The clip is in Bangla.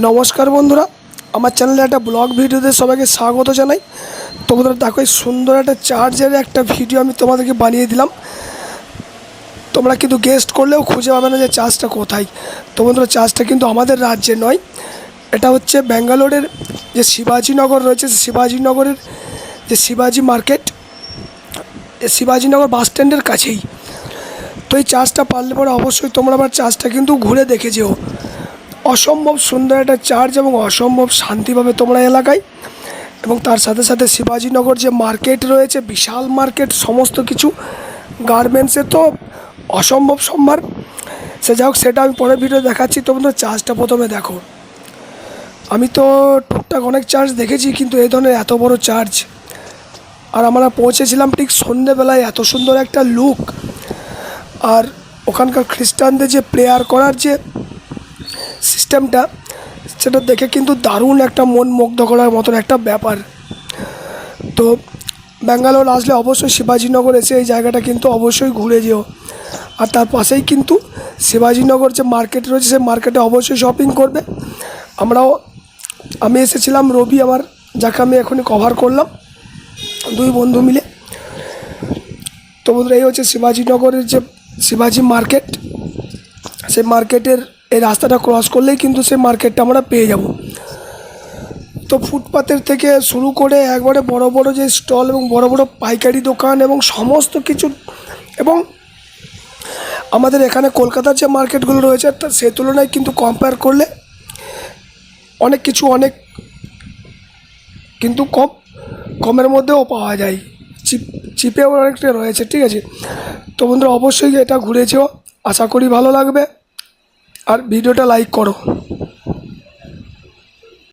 নমস্কার বন্ধুরা, আমার চ্যানেলে একটা ব্লগ ভিডিওতে সবাইকে স্বাগত জানাই। তো বন্ধুরা দেখো এই সুন্দর একটা চার্জের একটা ভিডিও আমি তোমাদেরকে বানিয়ে দিলাম। তোমরা কিন্তু গেস্ট করলেও খুঁজে পাবে না যে চার্জটা কোথায়। তো বন্ধুরা, চার্জটা কিন্তু আমাদের রাজ্যে নয়, এটা হচ্ছে ব্যাঙ্গালোরের যে শিবাজীনগর রয়েছে শিবাজীনগরের যে শিবাজি মার্কেট শিবাজীনগর বাস স্ট্যান্ডের কাছেই। তো এই চার্জটা পারলে পরে অবশ্যই তোমরা আবার চার্জটা কিন্তু ঘুরে দেখে যেও। অসম্ভব সুন্দর একটা চার্জ এবং অসম্ভব শান্তি পাবে তোমরা এলাকায়। এবং তার সাথে সাথে শিবাজীনগর যে মার্কেট রয়েছে, বিশাল মার্কেট সমস্ত কিছু গার্মেন্টসে তো অসম্ভব সম্ভার। সে যাই হোক, সেটা আমি পরের ভিডিও দেখাচ্ছি। তোমরা চার্জটা প্রথমে দেখো। আমি তো টুকটাক অনেক চার্জ দেখেছি, কিন্তু এই ধরনের এত বড় চার্জ আর আমরা পৌঁছেছিলাম ঠিক সন্ধেবেলায়, এত সুন্দর একটা লুক আর ওখানকার খ্রিস্টানদের যে প্রেয়ার করার যে সিস্টেমটা সেটা দেখে কিন্তু দারুণ একটা মন মুগ্ধ করার মতন একটা ব্যাপার। তো, ব্যাঙ্গালোর আসলে অবশ্যই শিবাজীনগর এসে এই জায়গাটা কিন্তু অবশ্যই ঘুরে যেও। আর তার পাশেই কিন্তু শিবাজীনগর যে মার্কেট রয়েছে, সেই মার্কেটে অবশ্যই শপিং করবে। আমরাও, আমি এসেছিলাম, রবি আমার, যাকে আমি এখনই কভার করলাম, দুই বন্ধু মিলে। তো বন্ধুরা, এই হচ্ছে শিবাজীনগরের যে শিবাজি মার্কেট। সেই মার্কেটের এই রাস্তাটা ক্রস করলেই কিন্তু সেই মার্কেটটা আমরা পেয়ে যাব। তো ফুটপাতের থেকে শুরু করে একবারে বড় বড় যে স্টল এবং বড় বড় পাইকারি দোকান এবং সমস্ত কিছু এবং আমাদের এখানে কলকাতার যে মার্কেটগুলো রয়েছে, তা সে তুলনায় কিন্তু কম্পেয়ার করলে অনেক কিছু অনেক কিন্তু কম, কমের মধ্যেও পাওয়া যায়। চিপ চিপেও অনেকটা রয়েছে, ঠিক আছে? তো বন্ধুরা, অবশ্যই এটা ঘুরেছেও আশা করি ভালো লাগবে। আর ভিডিওটা লাইক করো।